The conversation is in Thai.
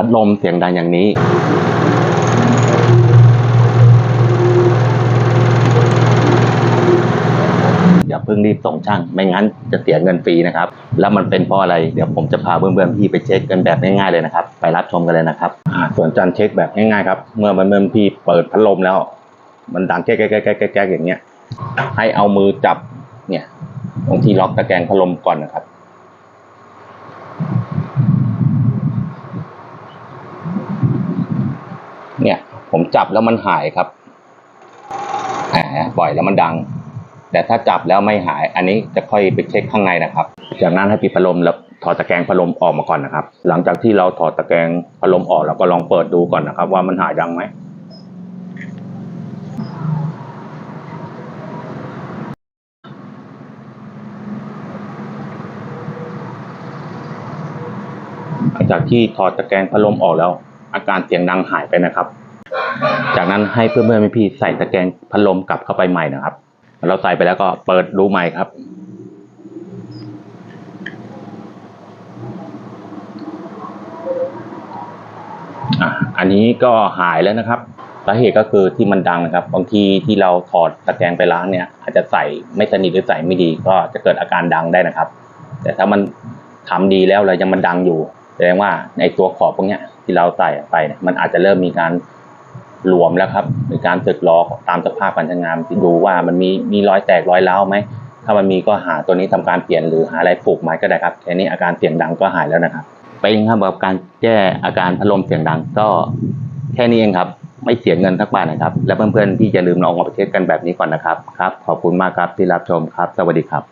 พัดลมเสียงดังอย่างนี้ อย่าเพิ่งรีบส่งช่าง ไม่งั้นจะเสียเงินฟรีนะครับ แล้วมันเป็นเพราะอะไร เดี๋ยวผมจะพาเพื่อนๆพี่ไปเช็คกันแบบง่ายๆเลยนะครับ ไปรับชมกันเลยนะครับส่วนการเช็คแบบง่ายๆครับ เมื่อมันเมื่อพี่เปิดพัดลมแล้ว มันดังแก๊กแก๊กแก๊กแก๊กแก๊กอย่างเงี้ย ให้เอามือจับเนี่ยตรงที่ล็อกตะแกรงพัดลมก่อนนะครับ เนี่ย ผมจับแล้วมันหายครับปล่อยแล้วมันดัง แต่ถ้าจับแล้วไม่หาย อันนี้จะค่อยไปเช็คข้างในนะครับ จากนั้นให้ปิดพัดลมแล้วถอดตะแกรงพัดลมออกมาก่อนนะครับ หลังจากที่เราถอดตะแกรงพัดลมออกเราก็ลองเปิดดูก่อนนะครับ ว่ามันหายดังไหมหลังจากที่ถอดตะแกรงพัดลมออกแล้ว อาการเสียงดังหายไปนะครับ จากนั้นให้เพื่อนๆพี่ๆใส่ตะแกรงพัดลมกลับเข้าไปใหม่นะครับ เราใส่ไปแล้วก็เปิดดูใหม่ครับ อันนี้ก็หายแล้วนะครับสาเหตุก็คือที่มันดังนะครับ บางทีที่เราถอดตะแกรงไปล้างเนี่ย อาจจะใส่ไม่สนิทหรือใส่ไม่ดี ก็จะเกิดอาการดังได้นะครับ แต่ถ้ามันทำดีแล้วเรายังมันดังอยู่ แสดงว่าในตัวขอบพวกนี้ที่เราใส่ไปมันอาจจะเริ่มมีการหลวมแล้วครับมีการสึกรอตามสภาพการใช้งานดูว่ามันมีมีรอยแตกรอยร้าไหมถ้ามันมีก็หาตัวนี้ทำการเปลี่ยนหรือหาอะไรผูกไม้ก็ได้ครับแค่นี้อาการเสียงดังก็หายแล้วนะครับเป็นครับกับการแก้อาการพัดลมเสียงดังก็แค่นี้เองครับ ไม่เสียเงินทักบาทนะครับ และเพื่อนๆที่อย่าลืมลองเอาไปเช็คกันแบบนี้ก่อนนะครับครับ ขอบคุณมากครับที่รับชมครับ สวัสดีครับ